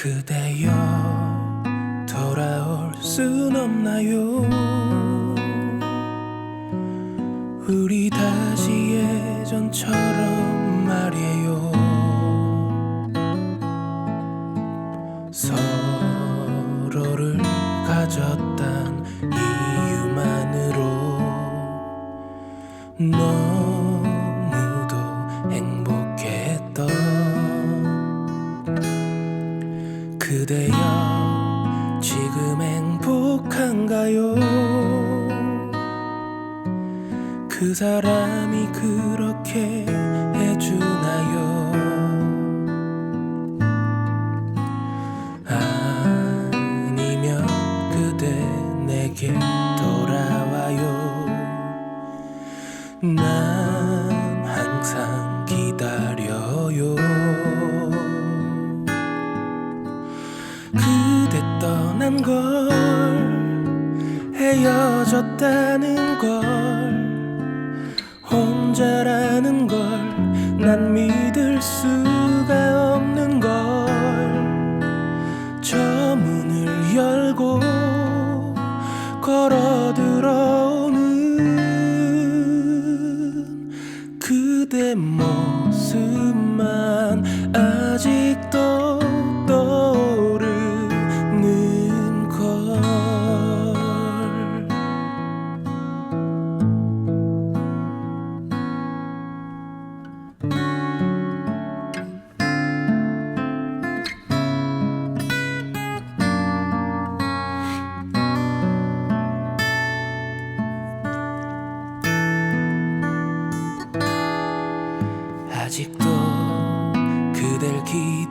그대여 순 없나요? 우리 다시 예전처럼 말이에요. 서로를 가졌단 이유만으로 너무도 행복했던 그대여 행복한가요? 그 사람이 그렇게 해주나요? 아니면 그대 내게 돌아와요? 난 항상 기다려요. 그대 떠난 걸 헤어졌다는 걸 혼자라는 걸 난 믿을 수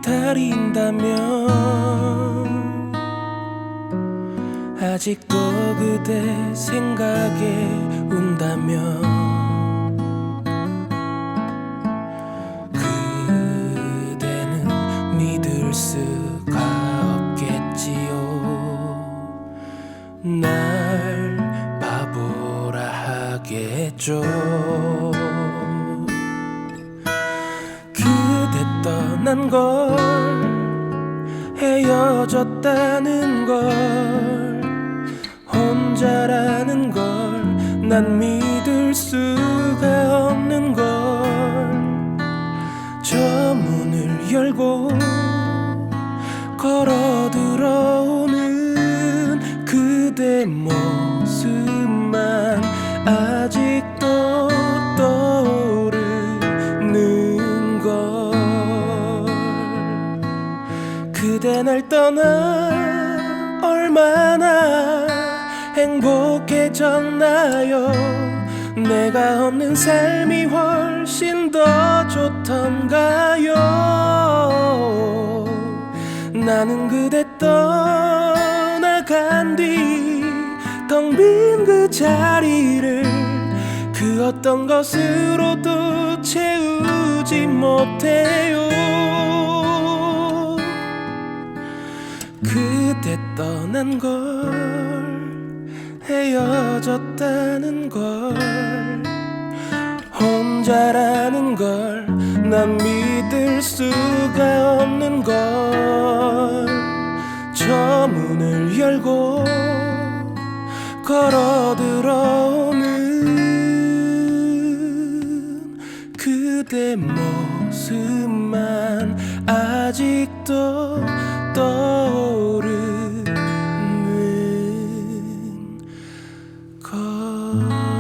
기다린다면 아직도 그대 생각에 운다면 그대는 믿을 수가 없겠지요. 날 바보라 하겠죠 떠난 걸 헤어졌다는 걸 혼자라는 걸 난 믿을 수가 없는 걸 저 문을 열고 걸어 들어오는 그대 모습 떠나 얼마나 행복해졌나요? 내가 없는 삶이 훨씬 더 좋던가요? 나는 그대 떠나간 뒤 텅 빈 그 자리를 그 어떤 것으로도 채우지 못해요 떠난 걸 헤어졌다는 걸 혼자라는 걸 난 믿을 수가 없는 걸. 저 문을 열고 걸어 들어오는 그대 모습만 아직도 떠오르 걸